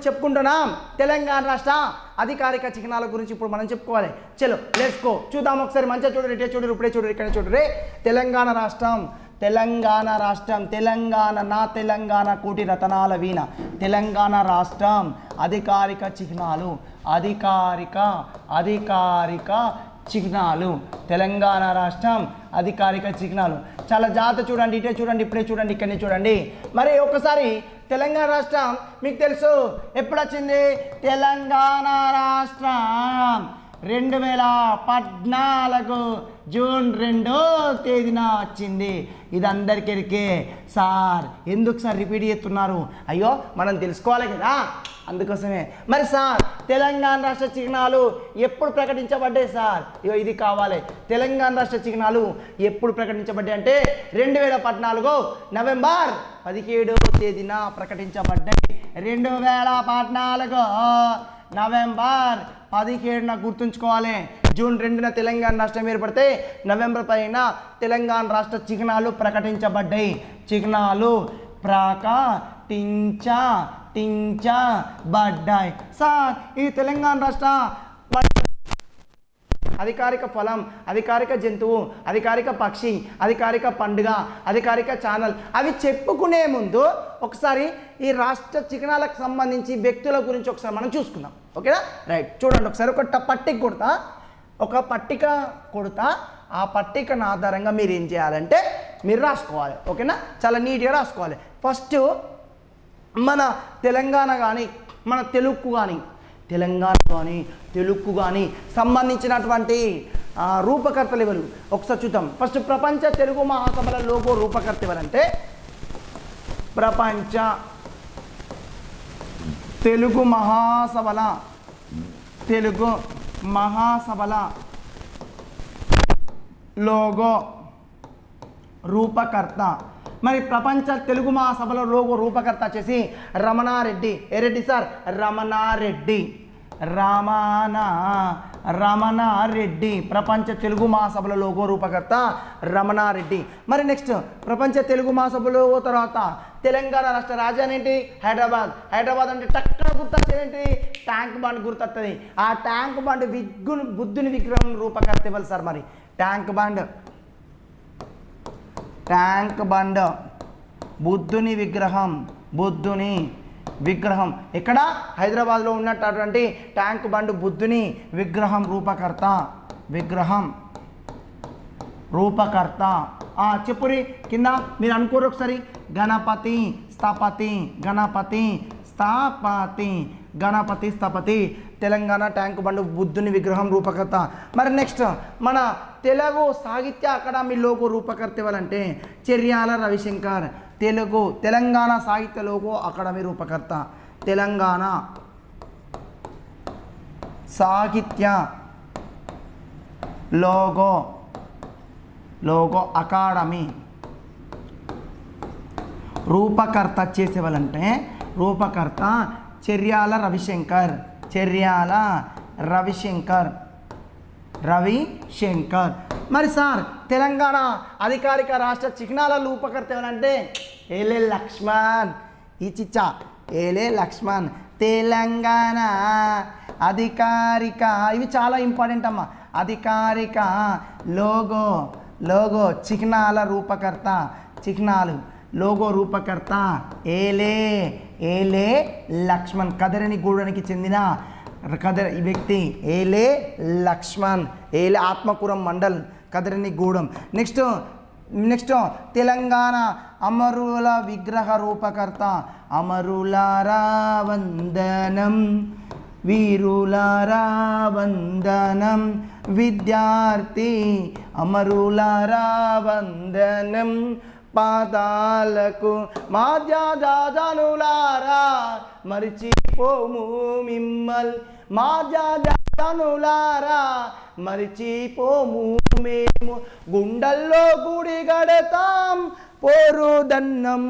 ఇప్పుడు చెప్పుకుంటున్నాం. తెలంగాణ రాష్ట్ర అధికారిక చిహ్నాల గురించి ఇప్పుడు మనం చెప్పుకోవాలి. చలో లెట్స్ గో చూద్దాం ఒకసారి మంచిగా చూడరు ఇటే చూడరు ఇప్పుడే చూడరు ఇక్కడ చూడరు తెలంగాణ రాష్ట్రం తెలంగాణ రాష్ట్రం తెలంగాణ నా తెలంగాణ కోటి రతనాల వీణ. తెలంగాణ రాష్ట్రం అధికారిక చిహ్నాలు. అధికారిక అధికారిక చిహ్నాలు తెలంగాణ రాష్ట్రం అధికారిక చిహ్నాలు చాలా జాగ్రత్త చూడండి ఇటే చూడండి ఇప్పుడే చూడండి ఇక్కడనే చూడండి. మరి ఒకసారి తెలంగాణ రాష్ట్రం మీకు తెలుసు ఎప్పుడు వచ్చింది తెలంగాణ రాష్ట్రం రెండు వేల పద్నాలుగు జూన్ రెండో తేదీన వచ్చింది. ఇది అందరికెరికే సార్ ఎందుకు సార్ రిపీట్ చేస్తున్నారు? అయ్యో మనం తెలుసుకోవాలి కదా. అందుకోసమే. మరి సార్ తెలంగాణ రాష్ట్ర చిహ్నాలు ఎప్పుడు ప్రకటించబడ్డాయి సార్? ఇగో ఇది కావాలి. తెలంగాణ రాష్ట్ర చిహ్నాలు ఎప్పుడు ప్రకటించబడ్డాయి అంటే రెండు వేల పద్నాలుగు నవంబర్ పదిహేడవ తేదీన ప్రకటించబడ్డాయి. రెండు వేల పద్నాలుగు నవంబర్ పదిహేడున గుర్తుంచుకోవాలి. జూన్ రెండున తెలంగాణ రాష్ట్రం ఏర్పడితే నవంబర్ పైన తెలంగాణ రాష్ట్ర చిహ్నాలు ప్రకటించబడ్డాయి. చిహ్నాలు పట్టించబడ్డాయి సార్ ఈ తెలంగాణ రాష్ట్ర అధికారిక ఫలం అధికారిక జంతువు అధికారిక పక్షి అధికారిక పండుగ అధికారిక ఛానల్ అవి చెప్పుకునే ముందు ఒకసారి ఈ రాష్ట్ర చిహ్నాలకు సంబంధించి వ్యక్తుల గురించి ఒకసారి మనం చూసుకుందాం. ఓకేనా? రైట్. చూడండి ఒకసారి ఒక పట్టిక కొడతా. ఒక పట్టిక కొడతా. ఆ పట్టికను ఆధారంగా మీరు ఏం చేయాలంటే మీరు రాసుకోవాలి. ఓకేనా? చాలా నీట్గా రాసుకోవాలి. ఫస్ట్ మన తెలంగాణ కానీ మన తెలుగు కానీ తెలంగాణ కానీ తెలుగు కానీ సంబంధించినటువంటి రూపకర్తలు ఎవరు? ఒకసారి చూద్దాం. ఫస్ట్ ప్రపంచ తెలుగు మహాసభల లోగో రూపకర్త ఎవరంటే? ప్రపంచ తెలుగు మహాసభల తెలుగు మహాసభల లోగో రూపకర్త. మరి ప్రపంచ తెలుగు మహాసభలో లోగో రూపకర్త వచ్చేసి రమణారెడ్డి. ఏ రెడ్డి సార్? రమణారెడ్డి. రమణ రమణారెడ్డి. ప్రపంచ తెలుగు మహాసభల లోగో రూపకర్త రమణారెడ్డి. మరి నెక్స్ట్ ప్రపంచ తెలుగు మహాసభలో తర్వాత తెలంగాణ రాష్ట్ర రాజధాని ఏంటి? హైదరాబాద్. హైదరాబాద్ అంటే టక్కన గుర్తొచ్చేది ట్యాంక్ బండ్ గుర్తొస్తుంది ఆ ట్యాంక్ బండ్ విగ్గుని బుద్ధుని విగ్రహం రూపకర్త ఇవ్వాలి సార్ మరి? Tank bund. Tank bund. బుద్ధుని విగ్రహం బుద్ధుని విగ్రహం. ఇక్కడ హైదరాబాద్లో ఉన్నటువంటి ట్యాంక్ బండ్ బుద్ధుని విగ్రహం రూపకర్త. విగ్రహం రూపకర్త. ఆ, చెప్పురి కింద మీరు అనుకోరు ఒకసారి. గణపతి స్థపతి గణపతి స్థాపతి గణపతి స్థపతి. తెలంగాణ ట్యాంక్ బండ్ బుద్ధుని విగ్రహం రూపకర్త. మరి నెక్స్ట్ మన తెలుగు సాహిత్య అకాడమీ లోగో రూపకర్త ఎవరంటే చెర్యాల రవిశంకర్. తెలుగు తెలంగాణ సాహిత్య logo academy రూపకర్త. Telangana Sahitya logo logo academy రూపకర్త చేసేవాళ్ళంటే రూపకర్త చెర్యాల రవిశంకర్. చెర్యాల రవిశంకర్. రవిశంకర్. మరి సార్ తెలంగాణ అధికారిక రాష్ట్ర చిహ్నాల రూపకర్త ఎవరంటే ఏలే లక్ష్మణ్. ఈ చిచ్చా ఏలే లక్ష్మణ్. తెలంగాణ అధికారిక ఇవి చాలా ఇంపార్టెంట్ అమ్మా. అధికారిక లోగో లోగో చిహ్నాల రూపకర్త చిహ్నాలు. లోగో రూపకర్త ఏలే ఏలే లక్ష్మణ్. కదరని గూడానికి చెందిన కదర ఈ వ్యక్తి ఏలే లక్ష్మణ్. ఏలే ఆత్మకూరం మండల్ కదరని గూడెం. నెక్స్ట్ నెక్స్ట్ తెలంగాణ అమరుల విగ్రహ రూపకర్త అమరులారా వందనం వీరులారా వందనం విద్యార్థి అమరులారా వందనం పాదాలకు మా మరిచిపోము మిమ్మల్ మా మరిచిపోము మేము గుండల్లో గుడి గడతాం పోరు దన్నం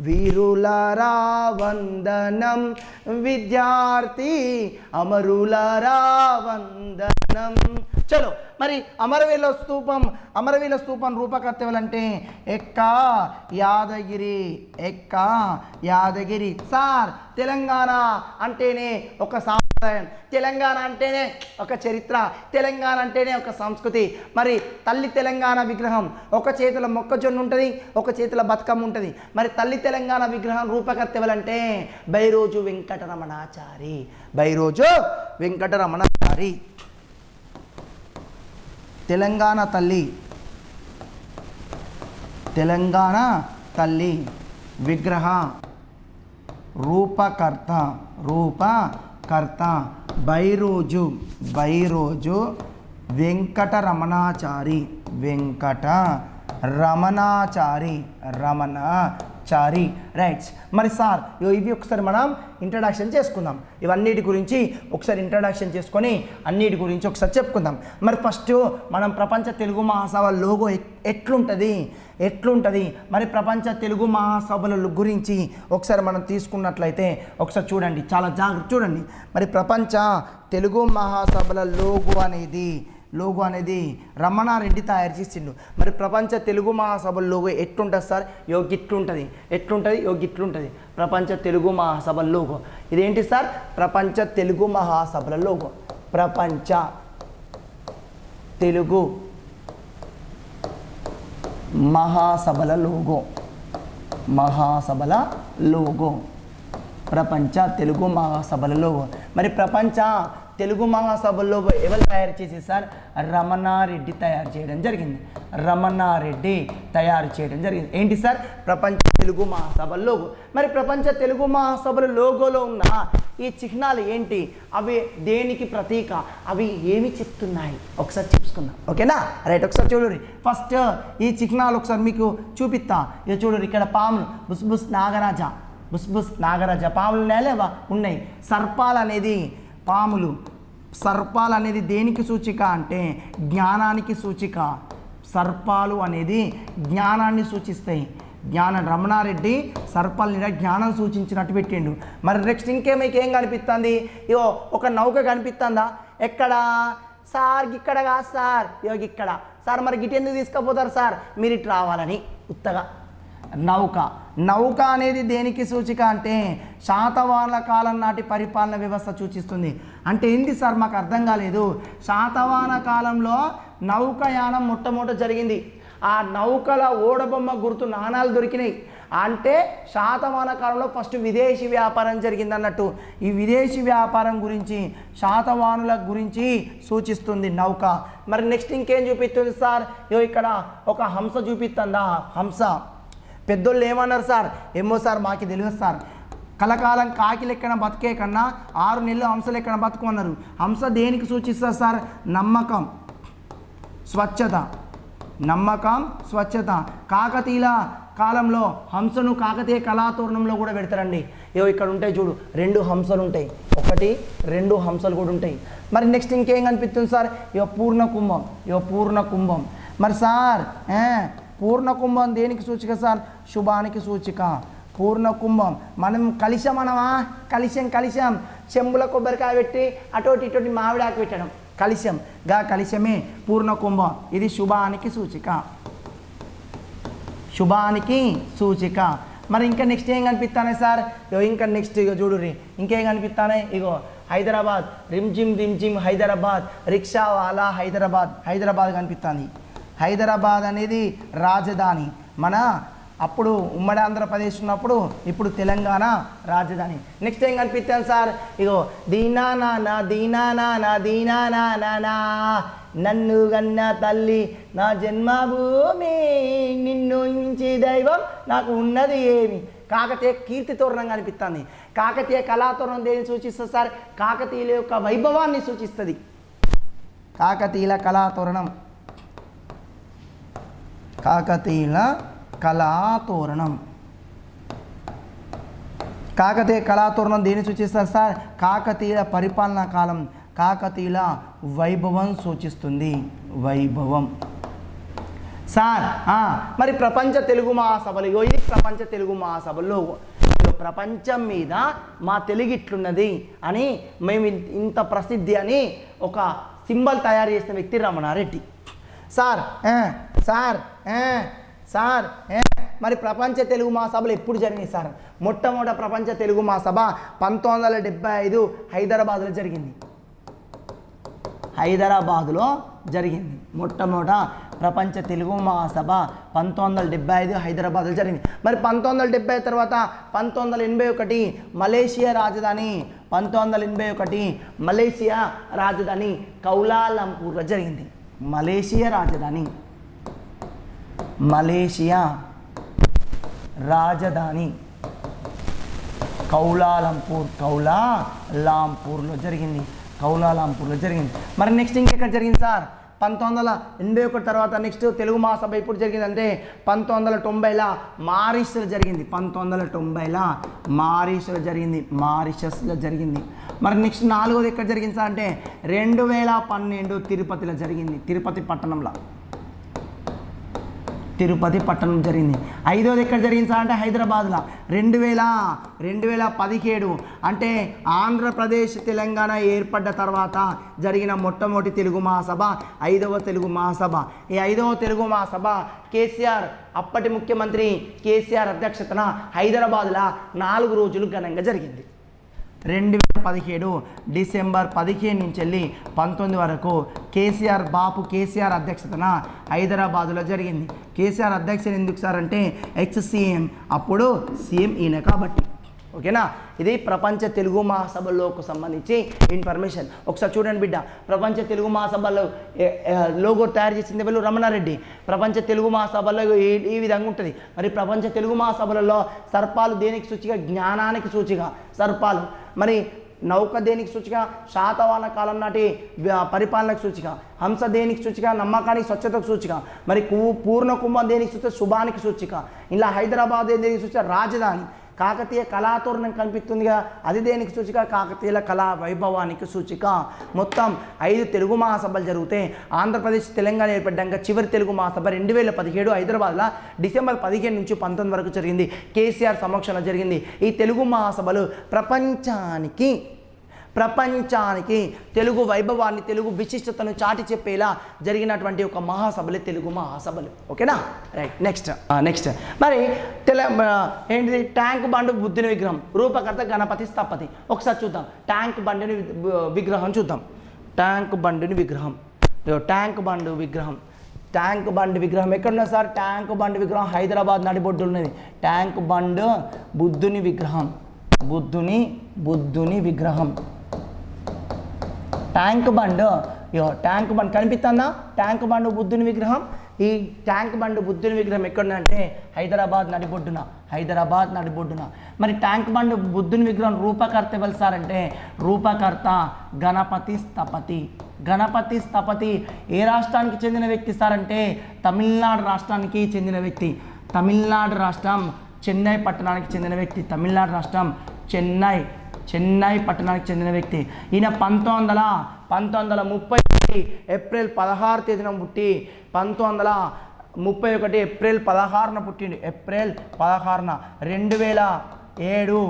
వీరులరా వందనం విద్యార్థి అమరులరా వందనం చలో మరి అమరవీల స్తూపం అమరవీల స్తూపం రూపకర్త ఎక్క యాదగిరి ఎక్క యాదగిరి. సార్ తెలంగాణ అంటేనే ఒక సాంప్రదాయం తెలంగాణ అంటేనే ఒక చరిత్ర తెలంగాణ అంటేనే ఒక సంస్కృతి. మరి తల్లి తెలంగాణ విగ్రహం ఒక చేతిలో మొక్కజొన్న ఉంటుంది ఒక చేతిలో బతుకమ్మ ఉంటుంది. మరి తల్లి తెలంగాణ విగ్రహం రూపకర్త ఎవరంటే బైరోజు వెంకటరమణాచారి. బైరోజు వెంకటరమణాచారి. తెలంగాణ తల్లి తెలంగాణ తల్లి విగ్రహ రూపకర్త రూప కర్త బైరోజు బైరోజు వెంకటరమణాచారి వెంకట రమణాచారి రమణ చారి. రైట్స్ మరి సార్ ఇవి ఒకసారి మనం ఇంట్రడక్షన్ చేసుకుందాం. ఇవన్నిటి గురించి ఒకసారి ఇంట్రడక్షన్ చేసుకొని అన్నిటి గురించి ఒకసారి చెప్పుకుందాం. మరి ఫస్ట్ మనం ప్రపంచ తెలుగు మహాసభ లోగో ఎట్లుంటుంది? ఎట్లుంటుంది? మరి ప్రపంచ తెలుగు మహాసభల గురించి ఒకసారి మనం తీసుకున్నట్లయితే ఒకసారి చూడండి. చాలా జాగ్రత్త చూడండి. మరి ప్రపంచ తెలుగు మహాసభల లోగో అనేది లోగో అనేది రమణారెడ్డి తయారు చేసిండు. మరి ప్రపంచ తెలుగు మహాసభ లోగో ఎట్లుంటుంది సార్? యో గిట్లుంటుంది. ఎట్లుంటుంది? యో గిట్లుంటుంది. ప్రపంచ తెలుగు మహాసభ లోగో. ఇదేంటి సార్? ప్రపంచ తెలుగు మహాసభల లోగో. ప్రపంచ తెలుగు మహాసభల లోగో. మహాసభల లోగో. ప్రపంచ తెలుగు మహాసభల లోగో. మరి ప్రపంచ తెలుగు మహాసభల్లో ఎవరు తయారు చేసి సార్? రమణారెడ్డి తయారు చేయడం జరిగింది. రమణారెడ్డి తయారు చేయడం జరిగింది. ఏంటి సార్? ప్రపంచ తెలుగు మహాసభల లోగో మరి ప్రపంచ తెలుగు మహాసభల లోగోలో ఉన్న ఈ చిహ్నాలు ఏంటి? అవి దేనికి ప్రతీక? అవి ఏమి చెప్తున్నాయి? ఒకసారి చెప్పుకుందాం ఓకేనా? రైట్ ఒకసారి చూడండి. ఫస్ట్ ఈ చిహ్నాలు ఒకసారి మీకు చూపిస్తా. ఇక చూడండి ఇక్కడ పాములు. బుస్బుస్ నాగరాజ. బుస్బుస్ నాగరాజ పాములు నేలేవా? లేవా ఉన్నాయి. సర్పాలు అనేది పాములు. సర్పాలు అనేది దేనికి సూచిక అంటే జ్ఞానానికి సూచిక. సర్పాలు అనేది జ్ఞానాన్ని సూచిస్తాయి. జ్ఞానం రమణారెడ్డి సర్పాల నిండా జ్ఞానం సూచించినట్టు పెట్టిండు. మరి నెక్స్ట్ ఇంకేమైతే ఏం కనిపిస్తుంది? ఇగో ఒక నౌక కనిపిస్తుందా? ఎక్కడ? సార్ ఇక్కడ కాదు సార్. ఇగో ఇక్కడ సార్ మరి గిట్ ఎందుకు తీసుకుపోతారు సార్? మీరు ఇటు రావాలని. ఉత్తగా. నౌక. నౌక అనేది దేనికి సూచిక అంటే శాతవాహనుల కాలం నాటి పరిపాలన వ్యవస్థ సూచిస్తుంది. అంటే ఏంది సార్? మాకు అర్థం కాలేదు. శాతవాహన కాలంలో నౌకయానం మొట్టమొదట జరిగింది. ఆ నౌకల ఓడబొమ్మ గుర్తు నాణాలు దొరికినాయి. అంటే శాతవాహన కాలంలో ఫస్ట్ విదేశీ వ్యాపారం జరిగింది అన్నట్టు. ఈ విదేశీ వ్యాపారం గురించి శాతవాహనుల గురించి సూచిస్తుంది నౌక. మరి నెక్స్ట్ ఇంకేం చూపిస్తుంది సార్? ఇక్కడ ఒక హంస చూపిస్తుందా? హంస. పెద్దోళ్ళు ఏమన్నారు సార్? ఏమో సార్ మాకు తెలియదు సార్. కలకాలం కాకి లెక్కన బతికే కన్నా ఆరు నెలలు హంస లెక్కన బతుకున్నారు హంస దేనికి సూచిస్తారు సార్? నమ్మకం స్వచ్ఛత. నమ్మకం స్వచ్ఛత. కాకతీయుల కాలంలో హంసను కాకతీయ కళాతోరణంలో కూడా పెడతారండి. ఏవో ఇక్కడ ఉంటాయి చూడు రెండు హంసలు ఉంటాయి. ఒకటి రెండు హంసలు కూడా ఉంటాయి. మరి నెక్స్ట్ ఇంకేం కనిపిస్తుంది సార్? ఇవ పూర్ణ కుంభం ఇవ పూర్ణ కుంభం మరి సార్ పూర్ణ కుంభం దేనికి సూచిక సార్? శుభానికి సూచిక. పూర్ణ కుంభం మనం కలిశాం మనమా కలిశాం కలిశాం. చెంబుల కొబ్బరికాయ పెట్టి అటోటి ఇటోటి మామిడాకు పెట్టడం. కలిశం. గా కలిశమే. పూర్ణ కుంభం ఇది శుభానికి సూచిక. శుభానికి సూచిక. మరి ఇంకా నెక్స్ట్ ఏం కనిపిస్తానే సార్? ఇగో ఇంకా నెక్స్ట్ ఇగో చూడుర్రి. ఇంకేం కనిపిస్తానే? ఇగో హైదరాబాద్. రిమ్జిమ్ రిమ్జిమ్ హైదరాబాద్. రిక్షా వాలా హైదరాబాద్. హైదరాబాద్ కనిపిస్తుంది. హైదరాబాద్ అనేది రాజధాని. మన అప్పుడు ఉమ్మడి ఆంధ్రప్రదేశ్ ఉన్నప్పుడు ఇప్పుడు తెలంగాణ రాజధాని. నెక్స్ట్ ఏం కనిపిస్తాను సార్? ఇగో దీనా నా నా దీనా నా నా దీనా నా నా నా నన్ను గన్న తల్లి నా జన్మభూమి నిన్ను ఇంచి దైవం నాకు ఉన్నది ఏమి? కాకతీయ కీర్తి తోరణం కనిపిస్తుంది. కాకతీయ కళాతోరణం దేని సూచిస్తుంది సార్? కాకతీయుల యొక్క వైభవాన్ని సూచిస్తుంది. కాకతీయుల కళాతోరణం కాకతీయుల కళాతోరణం. కాకతీయ కళాతోరణం దేని సూచిస్తారు సార్? కాకతీయుల పరిపాలనా కాలం కాకతీయుల వైభవం సూచిస్తుంది. వైభవం. సార్ మరి ప్రపంచ తెలుగు మహాసభలు ఇగో ఇది ప్రపంచ తెలుగు మహాసభలో ప్రపంచం మీద మా తెలుగు ఇట్లున్నది అని మేము ఇంత ప్రసిద్ధి అని ఒక సింబల్ తయారు చేసిన వ్యక్తి రమణారెడ్డి. సార్ సార్ ఏ, సార్ ఏ, మరి ప్రపంచ తెలుగు మహాసభలు ఎప్పుడు జరిగినాయి సార్? మొట్టమొదట ప్రపంచ తెలుగు మహాసభ పంతొమ్మిది వందల డెబ్బై ఐదు హైదరాబాద్లో జరిగింది. హైదరాబాదులో జరిగింది. మొట్టమొదట ప్రపంచ తెలుగు మహాసభ పంతొమ్మిది వందల డెబ్బై ఐదు హైదరాబాద్లో జరిగింది. మరి పంతొమ్మిది వందల డెబ్బై తర్వాత పంతొమ్మిది వందల ఎనభై ఒకటి మలేషియా రాజధాని పంతొమ్మిది వందల ఎనభై ఒకటి మలేషియా రాజధాని కౌలాలంపూర్లో జరిగింది. మలేషియా రాజధాని మలేషియా రాజధాని కౌలాలంపూర్ కౌలాలంపూర్లో జరిగింది. కౌలాలంపూర్లో జరిగింది. మరి నెక్స్ట్ ఇంకెక్కడ జరిగింది సార్? పంతొమ్మిది వందల ఎనభై ఒకటి తర్వాత నెక్స్ట్ తెలుగు మహాసభ ఎప్పుడు జరిగిందంటే పంతొమ్మిది వందల తొంభైలో మారిషస్లో జరిగింది. పంతొమ్మిది వందల తొంభైలో మారిషస్లో జరిగింది. మారిషస్లో జరిగింది. మరి నెక్స్ట్ నాలుగోది ఎక్కడ జరిగింది సార్ అంటే రెండు వేల పన్నెండు తిరుపతిలో జరిగింది. తిరుపతి పట్టణంలో. తిరుపతి పట్టణం జరిగింది. ఐదోది ఎక్కడ జరిగింది సార్ అంటే హైదరాబాద్లో. రెండు వేల రెండు వేల పదిహేడు అంటే ఆంధ్రప్రదేశ్ తెలంగాణ ఏర్పడ్డ తర్వాత జరిగిన మొట్టమొదటి తెలుగు మహాసభ ఐదవ తెలుగు మహాసభ. ఈ ఐదవ తెలుగు మహాసభ కేసీఆర్ అప్పటి ముఖ్యమంత్రి కేసీఆర్ అధ్యక్షతన హైదరాబాద్లో నాలుగు రోజులు ఘనంగా జరిగింది. రెండు వేల పదిహేడు డిసెంబర్ పదిహేను నుంచి వెళ్ళి పంతొమ్మిది వరకు కేసీఆర్ బాపు కేసీఆర్ అధ్యక్షతన హైదరాబాదులో జరిగింది. కేసీఆర్ అధ్యక్షత ఎందుకు సార్ అంటే ఎక్స్ సీఎం. అప్పుడు సీఎం ఈయన కాబట్టి. ఓకేనా? ఇది ప్రపంచ తెలుగు మహాసభలోకి సంబంధించి ఇన్ఫర్మేషన్. ఒకసారి చూడండి బిడ్డ. ప్రపంచ తెలుగు మహాసభలో లోగో తయారు చేసింది వీళ్ళు రమణారెడ్డి. ప్రపంచ తెలుగు మహాసభలో ఈ ఈ విధంగా ఉంటుంది. మరి ప్రపంచ తెలుగు మహాసభలలో సర్పాలు దేనికి సూచిక? జ్ఞానానికి సూచిక. సర్పాలు. మరి నౌక దేనికి సూచిక శాతవాహన కాలం నాటి పరిపాలనకు సూచిక హంస దేనికి సూచిక నమ్మకానికి స్వచ్ఛతకు సూచిక మరి కు- పూర్ణ కుంభం దేనికి సూచిక శుభానికి సూచిక ఇలా హైదరాబాద్ దేనికి సూచిక రాజధాని. కాకతీయ కళాతోరణం కనిపిస్తుందిగా. అది దేనికి సూచిక? కాకతీయుల కళా వైభవానికి సూచిక. మొత్తం ఐదు తెలుగు మహాసభలు జరిగితే ఆంధ్రప్రదేశ్ తెలంగాణ ఏర్పడ్డాక చివరి తెలుగు మహాసభ రెండు వేల పదిహేడు హైదరాబాద్లో డిసెంబర్ పదిహేను నుంచి పంతొమ్మిది వరకు జరిగింది. కేసీఆర్ సమక్షంలో జరిగింది. ఈ తెలుగు మహాసభలు ప్రపంచానికి ప్రపంచానికి తెలుగు వైభవాన్ని తెలుగు విశిష్టతను చాటి చెప్పేలా జరిగినటువంటి ఒక మహాసభలే తెలుగు మహాసభలు. ఓకేనా? Right next next. మరి తెల ఏంటిది? ట్యాంక్ బండు బుద్ధుని విగ్రహం రూపకర్త గణపతి స్థపతి. ఒకసారి చూద్దాం. ట్యాంక్ బండిని విగ్రహం చూద్దాం. ట్యాంక్ బండిని విగ్రహం. ట్యాంక్ బండు విగ్రహం. ట్యాంక్ బండ్ విగ్రహం ఎక్కడున్నది సార్? ట్యాంక్ బండ్ విగ్రహం హైదరాబాద్ నడిబొడ్డు ఉన్నది. ట్యాంక్ బండ్ బుద్ధుని విగ్రహం. బుద్ధుని బుద్ధుని విగ్రహం. Tank bund. యో ట్యాంక్ బండ్ కనిపిస్తుందా? ట్యాంక్ బండ్ బుద్ధుని విగ్రహం. ఈ ట్యాంక్ బండ్ బుద్ధుని విగ్రహం ఎక్కడుందంటే హైదరాబాద్ నడిబొడ్డున హైదరాబాద్ నడిబొడ్డున. మరి ట్యాంక్ బండ్ బుద్ధుని విగ్రహం రూపకర్త ఎవరు సార్ అంటే రూపకర్త గణపతి స్థపతి. గణపతి స్థపతి ఏ రాష్ట్రానికి చెందిన వ్యక్తి సార్ అంటే తమిళనాడు రాష్ట్రానికి చెందిన వ్యక్తి. తమిళనాడు రాష్ట్రం చెన్నై పట్టణానికి చెందిన వ్యక్తి. తమిళనాడు రాష్ట్రం చెన్నై. చెన్నై పట్టణానికి చెందిన వ్యక్తి. ఈయన పంతొమ్మిది వందల పంతొమ్మిది వందల ముప్పై ఒకటి ఏప్రిల్ పదహారు తేదీన పుట్టి పంతొమ్మిది వందల ముప్పై ఒకటి ఏప్రిల్ పదహారున పుట్టిండు. ఏప్రిల్ పదహారున రెండు వేల ఏడు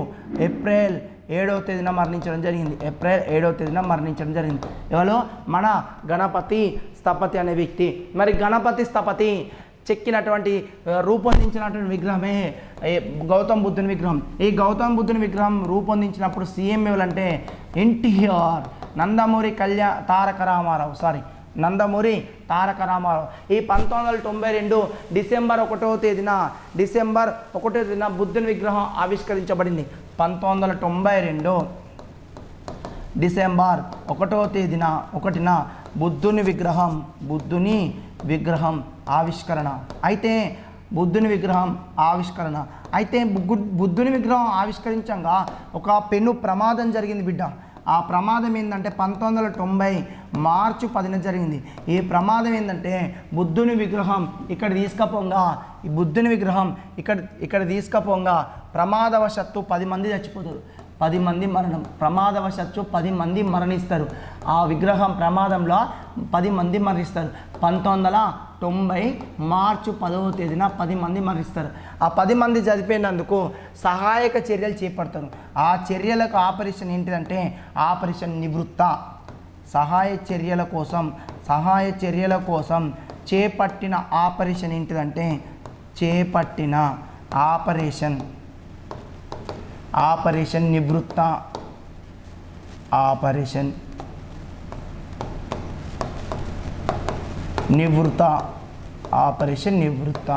ఏప్రిల్ ఏడవ తేదీన మరణించడం జరిగింది. ఏప్రిల్ ఏడవ తేదీన మరణించడం జరిగింది. ఎవరు మన గణపతి స్థపతి అనే వ్యక్తి. మరి గణపతి స్థపతి చెక్కినటువంటి రూపొందించినటువంటి విగ్రహమే గౌతమ్ బుద్ధుని విగ్రహం. ఈ గౌతమ్ బుద్ధుని విగ్రహం రూపొందించినప్పుడు సీఎం అంటే ఎన్టీఆర్ నందమూరి కళ్యాణ్ తారక రామారావు సారీ నందమూరి తారక రామారావు. ఈ పంతొమ్మిది వందల తొంభై రెండు డిసెంబర్ ఒకటో తేదీన డిసెంబర్ ఒకటో తేదీన బుద్ధుని విగ్రహం ఆవిష్కరించబడింది. పంతొమ్మిది వందల తొంభై రెండు డిసెంబర్ ఒకటో తేదీన ఒకటిన బుద్ధుని విగ్రహం బుద్ధుని విగ్రహం ఆవిష్కరణ. అయితే బుద్ధుని విగ్రహం ఆవిష్కరణ. అయితే బుద్ధుని విగ్రహం ఆవిష్కరించగా ఒక పెను ప్రమాదం జరిగింది బిడ్డ. ఆ ప్రమాదం ఏంటంటే పంతొమ్మిది వందల తొంభై మార్చి పదిన జరిగింది. ఈ ప్రమాదం ఏంటంటే బుద్ధుని విగ్రహం ఇక్కడ తీసుకపోగా ఈ బుద్ధుని విగ్రహం ఇక్కడ ఇక్కడ తీసుకపోగా ప్రమాదవశత్తు పది మంది చచ్చిపోతారు. పది మంది మరణం ప్రమాదవశత్తు పది మంది మరణిస్తారు. ఆ విగ్రహం ప్రమాదంలో పది మంది మరణిస్తారు. పంతొమ్మిది వందల తొంభై మార్చి పదవ తేదీన పది మంది మరణిస్తారు. ఆ పది మంది చనిపోయినందుకు సహాయక చర్యలు చేపడతారు. ఆ చర్యలకు ఆపరేషన్ ఏంటిదంటే ఆపరేషన్ నివృత్త. సహాయ చర్యల కోసం సహాయ చర్యల కోసం చేపట్టిన ఆపరేషన్ ఏంటిదంటే చేపట్టిన operation. Operation Nivrutta. Operation Nivrutta. Operation Nivrutta.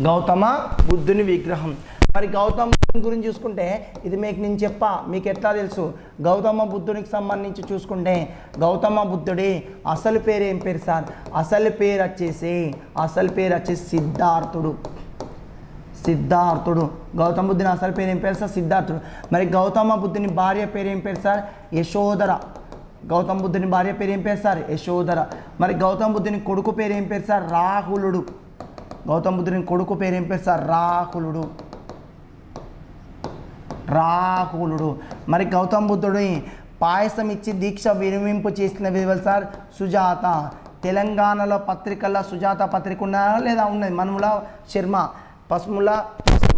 Gautama బుద్ధుని విగ్రహం. మరి గౌతమ బుద్ధుని గురించి చూసుకుంటే ఇది మీకు నేను చెప్పా మీకు ఎట్లా తెలుసు? గౌతమ బుద్ధునికి సంబంధించి చూసుకుంటే గౌతమ బుద్ధుడి అసలు పేరు ఏం పేరు సార్? అసలు పేరు వచ్చేసి అసలు పేరు వచ్చేసి సిద్ధార్థుడు. సిద్ధార్థుడు. గౌతమ బుద్ధుని అసలు పేరు ఏం పేరు సార్? సిద్ధార్థుడు. మరి గౌతమ బుద్ధుని భార్య పేరు ఏం పేరు సార్? యశోధర. గౌతమ బుద్ధుని భార్య పేరు ఏం పేరు సార్? యశోధర. మరి గౌతమ బుద్ధుని కొడుకు పేరు ఏం పేరు సార్? రాహులుడు. గౌతమ బుద్ధుని కొడుకు పేరు ఏం పేరు సార్? రాహులుడు. రాహులుడు. మరి గౌతమ బుద్ధుడిని పాయసం ఇచ్చి దీక్ష విరమింపు చేసిన విలువలు సార్? సుజాత. తెలంగాణలో పత్రికల్లో సుజాత పత్రిక ఉన్నారా లేదా? ఉన్నది. మనుముల శర్మ. పసుముల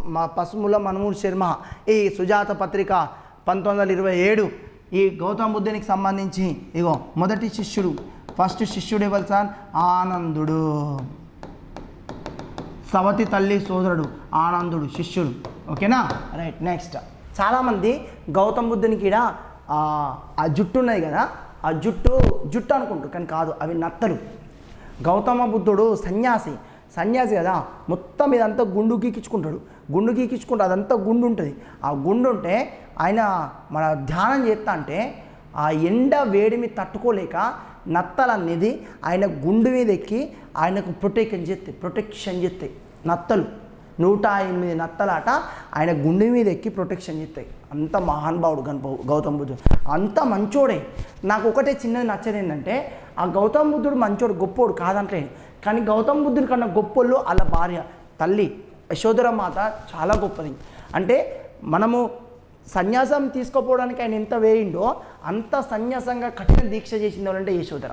మా పసుముల మనుముల శర్మ ఈ సుజాత పత్రిక పంతొమ్మిది వందల ఇరవై ఏడు ఈ గౌతమ బుద్ధునికి సంబంధించి ఇగో మొదటి శిష్యుడు ఫస్ట్ శిష్యుడు ఎవరు సార్? ఆనందుడు. సవతి తల్లి సోదరుడు ఆనందుడు శిష్యుడు. ఓకేనా? Right next. చాలామంది గౌతమ బుద్ధునికి కూడా ఆ జుట్టు ఉన్నాయి కదా ఆ జుట్టు జుట్టు అనుకుంటారు కానీ కాదు అవి నత్తలు. గౌతమ బుద్ధుడు సన్యాసి. సన్యాసి కదా మొత్తం ఇదంతా గుండు గీకించుకుంటాడు గుండు గీకించుకుంటే అదంతా గుండు ఉంటుంది ఆ గుండు ఉంటే ఆయన మన ధ్యానం చేస్తా అంటే ఆ ఎండ వేడిమి తట్టుకోలేక నత్తలు అనేది ఆయన గుండు మీద ఎక్కి ఆయనకు ప్రొటెక్షన్ చేస్తాయి. ప్రొటెక్షన్ చేస్తాయి. నత్తలు. నూట ఎనిమిది నత్తలాట ఆయన గుండె మీద ఎక్కి ప్రొటెక్షన్ చేస్తాయి. అంత మహానుభావుడు గణప గౌతమ్ బుద్ధుడు. అంత మంచోడే. నాకు ఒకటే చిన్నది నచ్చదు ఏంటంటే ఆ గౌతమ బుద్ధుడు మంచోడు గొప్పోడు కాదంటే కానీ గౌతమ బుద్ధుడి కన్నా గొప్పలు వాళ్ళ భార్య. తల్లి యశోధర మాత చాలా గొప్పది. అంటే మనము సన్యాసం తీసుకోపోవడానికి ఆయన ఎంత వేయిండో అంత సన్యాసంగా కఠిన దీక్ష చేసింది ఎవరంటే యశోధర.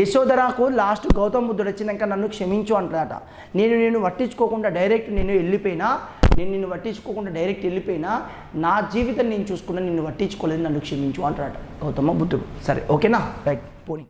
యశోధరకు లాస్ట్ గౌతమ బుద్ధుడు వచ్చినాక నన్ను క్షమించు అంటాడట. నేను నేను పట్టించుకోకుండా డైరెక్ట్ నేను వెళ్ళిపోయినా నేను నిన్ను పట్టించుకోకుండా డైరెక్ట్ వెళ్ళిపోయినా నా జీవితం నేను చూసుకున్నా నిన్ను పట్టించుకోలేదు నన్ను క్షమించు అంటాడట గౌతమ బుద్ధుడు. సరే ఓకేనా? రైట్